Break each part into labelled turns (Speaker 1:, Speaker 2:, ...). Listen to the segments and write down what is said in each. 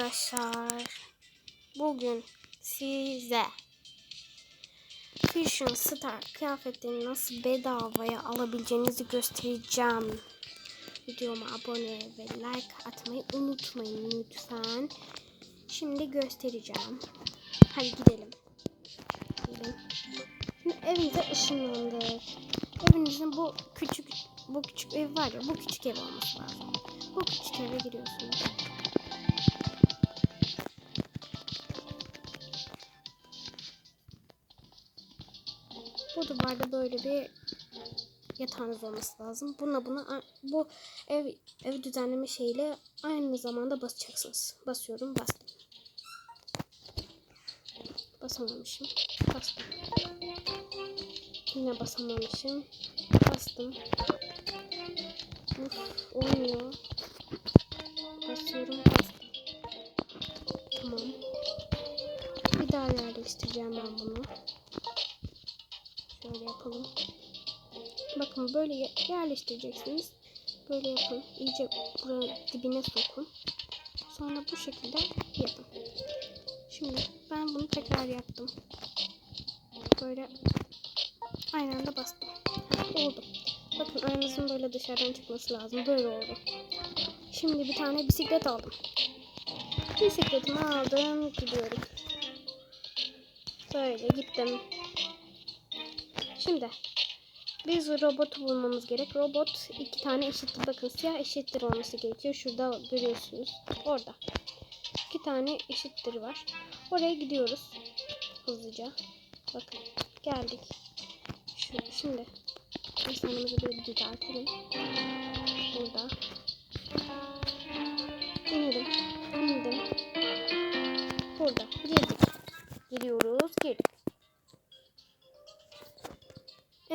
Speaker 1: arkadaşlar. Bugün size Fusion Star kıyafetlerini nasıl bedavaya alabileceğinizi göstereceğim. Videoma abone ve like atmayı unutmayın lütfen. Şimdi göstereceğim. Hadi gidelim. Gidelim. Şimdi evimize ışınlandık. Evinizin bu küçük bu küçük ev var ya bu küçük ev olması lazım. Bu küçük eve giriyorsunuz. Bu duvarda böyle bir yatağınız olması lazım. Buna buna bu ev ev düzenleme şeyiyle aynı zamanda basacaksınız. Basıyorum bastım. Basamamışım. Bastım. Yine basamamışım. Bastım. Uf, olmuyor. Basıyorum bastım. Tamam. Bir daha yerleştireceğim ben bunu. Yapalım. Bakın böyle yerleştireceksiniz. Böyle yapın. İyice buranın dibine sokun. Sonra bu şekilde yapın. Şimdi ben bunu tekrar yaptım. Böyle aynı anda bastım. Oldu. Bakın aranızın böyle dışarıdan çıkması lazım. Böyle oldu. Şimdi bir tane bisiklet aldım. Bisikletimi aldım. Gidiyorum. Böyle gittim. Şimdi biz robotu bulmamız gerek. Robot iki tane eşittir. Bakın siyah eşittir olması gerekiyor. Şurada görüyorsunuz. Orada. İki tane eşittir var. Oraya gidiyoruz. Hızlıca. Bakın. Geldik. Şu, şimdi insanımızı böyle düzeltelim. Burada. İndim.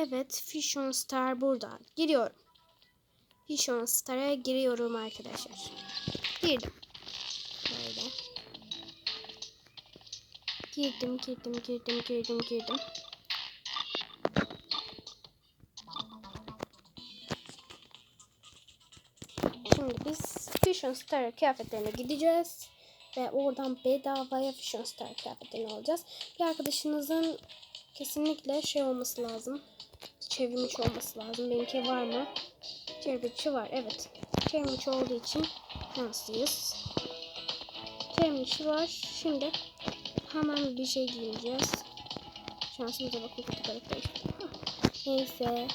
Speaker 1: Evet, Fusion Star burada. Giriyorum. Fusion Star'a giriyorum arkadaşlar. Girdim. Böyle. Girdim, girdim, girdim, girdim, girdim. Şimdi biz Fusion Star kıyafetlerine gideceğiz. Ve oradan bedavaya Fusion Star kıyafetlerini alacağız. Bir arkadaşınızın kesinlikle şey olması lazım. Çevrimiçi olması lazım. Benimki var mı? Çevrimiçi var. Evet. Çevrimiçi olduğu için şanslıyız. Çevrimiçi var. Şimdi hemen bir şey giyeceğiz. Şansımıza bakın kötü karakter. Neyse.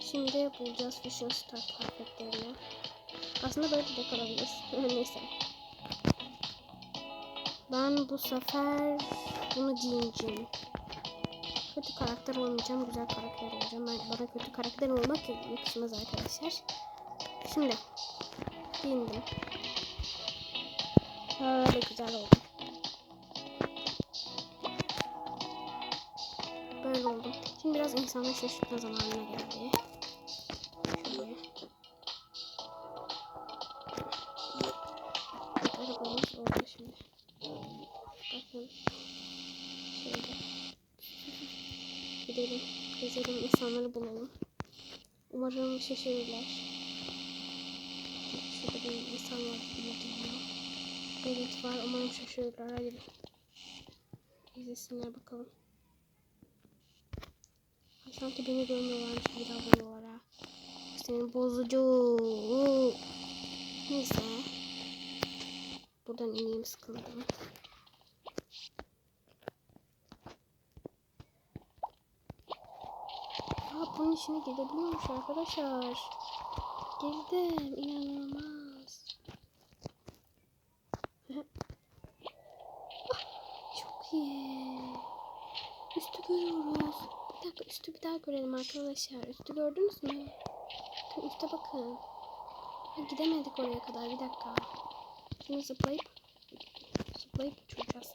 Speaker 1: Şimdi bulacağız Fusion Star kıyafetlerini. Aslında böyle de kalabilir. Neyse. Ben bu sefer bunu giyeceğim. Kötü karakter olmayacağım. Güzel karakter olacağım. Ben, bana kötü karakter olmak yakışmaz arkadaşlar. Şimdi giyindim. Böyle güzel oldu. Böyle oldu. Şimdi biraz insanı şaşırtma zamanına geldi. Şöyle. Arabamız oldu şimdi. Bakın. Şöyle. Gidelim. Gezelim. insanları bulalım. Umarım şaşırırlar. Şurada bir insan var. Evet var. Umarım şaşırırlar. Hadi. İzlesinler bakalım. Ay, sanki beni görmüyorlarmış gibi davranıyorlar ha. Senin bozucu. Neyse. Buradan ineyim sıkıldım. Aa, bunun içine girebiliyormuş arkadaşlar. Girdim. inanılmaz. ah, çok iyi. Üstü görüyoruz. Bir dakika üstü bir daha görelim arkadaşlar. Üstü gördünüz mü? Bakın üste bakın. Gidemedik oraya kadar. Bir dakika. Şimdi zıplayıp zıplayıp uçuracağız.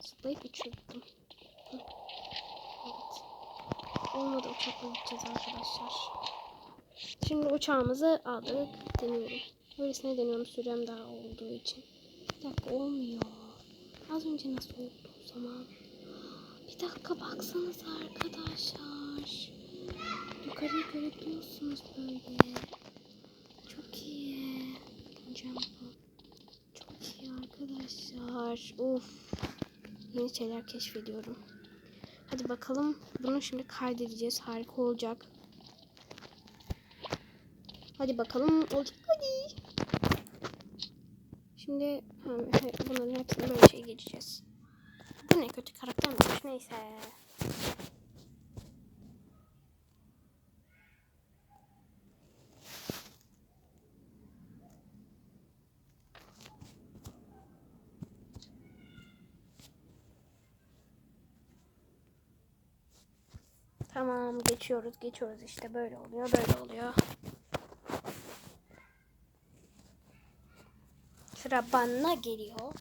Speaker 1: Zıplayıp uçurdum. Evet. Olmadı uçakla gideceğiz arkadaşlar. Şimdi uçağımızı aldık. Deniyorum. Böylesine deniyorum sürem daha olduğu için. Bir dakika olmuyor. Az önce nasıl oldu o zaman? Bir dakika baksanız arkadaşlar. Yukarıyı görebiliyorsunuz böyle. Çok iyi. Çok iyi arkadaşlar. Of. Yeni şeyler keşfediyorum. Hadi bakalım. Bunu şimdi kaydedeceğiz. Harika olacak. Hadi bakalım. Olacak. Hadi. Şimdi bunların hepsini böyle şey geçeceğiz. Bu ne kötü karaktermiş. Neyse. Tamam geçiyoruz geçiyoruz işte böyle oluyor böyle oluyor. Sıra bana geliyor.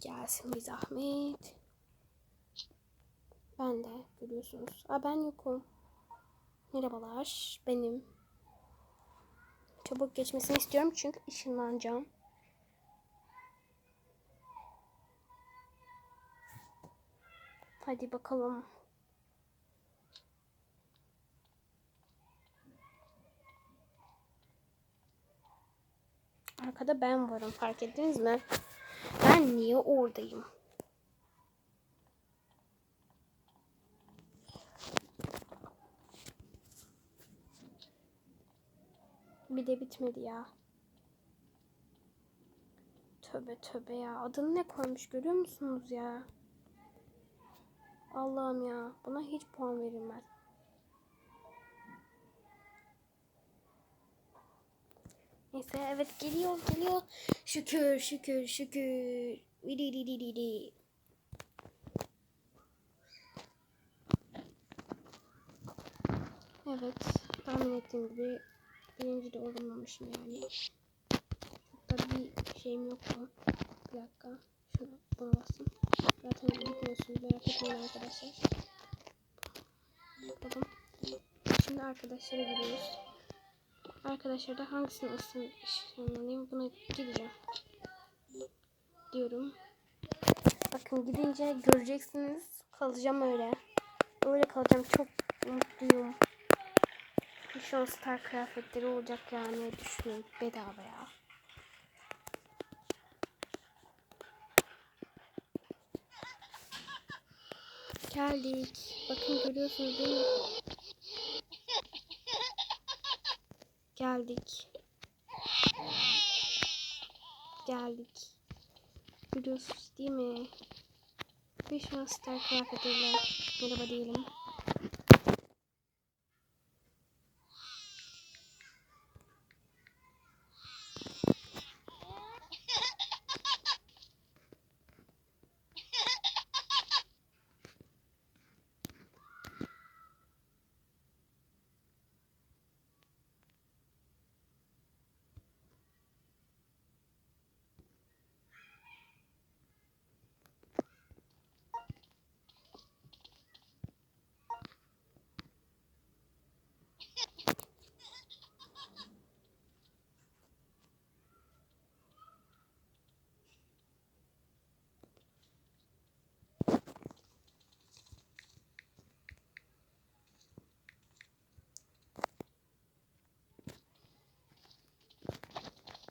Speaker 1: Gelsin bir zahmet. Ben de görüyorsunuz. Aa ben yokum. Merhabalar benim. Çabuk geçmesini istiyorum çünkü ışınlanacağım. Hadi bakalım. Arkada ben varım fark ettiniz mi? Ben niye oradayım? Bir de bitmedi ya. Töbe töbe ya. Adını ne koymuş görüyor musunuz ya? Allah'ım ya. Buna hiç puan verilmez. Neyse evet geliyor geliyor. Şükür şükür şükür. Vidi di di di di. Evet tahmin ettiğim gibi birinci de olamamışım yani. Çok da bir şeyim yok mu? Bir dakika. Şuna buna basın. Zaten bitmiyorsunuz merak etmeyin arkadaşlar. Bakalım. Şimdi arkadaşlara gidiyoruz. Arkadaşlar da hangisini ısınmalıyım buna gideceğim. Diyorum. Bakın gidince göreceksiniz. Kalacağım öyle. Öyle kalacağım. Çok mutluyum. Şu an star kıyafetleri olacak yani. Düşünün bedava ya. Geldik. Bakın görüyorsunuz değil mi? Geldik. Geldik. Görüyorsunuz değil mi? Bir şu an star kıyafetiyle merhaba diyelim.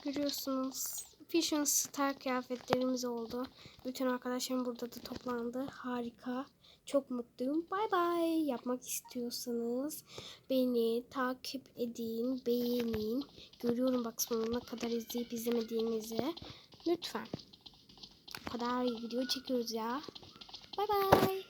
Speaker 1: Görüyorsunuz. Fashion Star kıyafetlerimiz oldu. Bütün arkadaşlarım burada da toplandı. Harika. Çok mutluyum. Bay bay. Yapmak istiyorsanız beni takip edin, beğenin. Görüyorum bak sonuna kadar izleyip izlemediğinizi. Lütfen. O kadar video çekiyoruz ya. Bay bay.